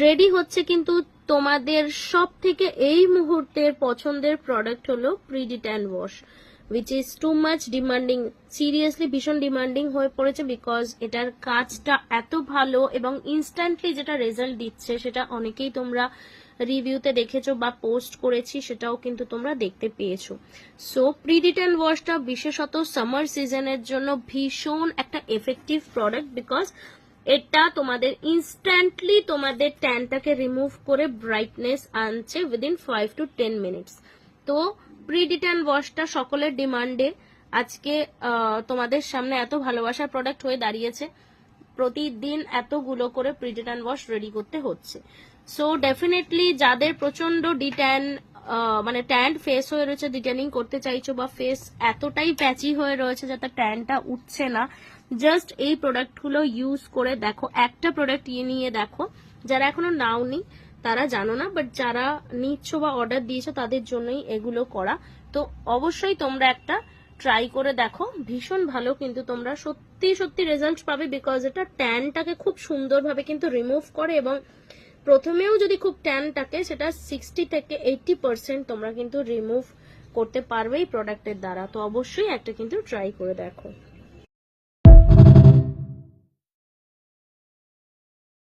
Ready হচ্ছে কিন্তু তোমাদের সব থেকে এই মুহূর্তের পছন্দের প্রোডাক্ট হলো প্রিডিট্যান wash which is too much demanding seriously ভীষণ ডিমান্ডিং হয়ে পড়েছে বিকজ এটার কাজটা এত ভালো এবং ইনস্ট্যান্টলি যেটা রেজাল্ট দিচ্ছে সেটা অনেকেই তোমরা রিভিউতে দেখেছ বা পোস্ট করেছি, সেটাও কিন্তু তোমরা দেখতে পেয়েছ। সো প্রিডিটেন ওয়াশটা বিশেষত সামার সিজনের জন্য ভীষণ একটা এফেক্টিভ প্রোডাক্ট বিকজ এটা তোমাদের ইনস্ট্যান্টলি তোমাদের ট্যানটাকে রিমুভ করে ব্রাইটনেস আনছে within five to ten minutes তো প্রিডিটেন ওয়াশটা সকলের ডিমান্ডে আজকে তোমাদের সামনে এত ভালোবাসার প্রোডাক্ট হয়ে দাঁড়িয়েছে। প্রতিদিন এতগুলো করে প্রিডিটান ওয়াশ রেডি করতে হচ্ছে। সো ডেফিনেটলি যাদের প্রচণ্ড ডিট্যান মানে ট্যান্ড ফেস হয়ে রয়েছে ডিটেনিং করতে চাইছো বা ফেস এতটাই প্যাচি হয়ে রয়েছে যাতে ট্যানটা উঠছে না। জাস্ট এই প্রোডাক্টগুলো ইউজ করে দেখো। একটা প্রোডাক্ট ইয়ে নিয়ে দেখো। যারা এখনও নাওনি তারা জানো না বাট যারা নিচ্ছ বা অর্ডার দিয়েছ, তাদের জন্যই এগুলো করা। তো অবশ্যই তোমরা একটা ট্রাই করে দেখো। ভীষণ ভালো কিন্তু তোমরা সত্যি সত্যি রেজাল্ট পাবে বিকজ এটা ট্যানটাকে খুব সুন্দরভাবে কিন্তু রিমুভ করে এবং প্রথমেও যদি খুব ট্যান থাকে, সেটা সিক্সটি থেকে এইটটি পার্সেন্ট তোমরা কিন্তু রিমুভ করতে পারবে এই প্রোডাক্টের দ্বারা। তো অবশ্যই একটা কিন্তু ট্রাই করে দেখো।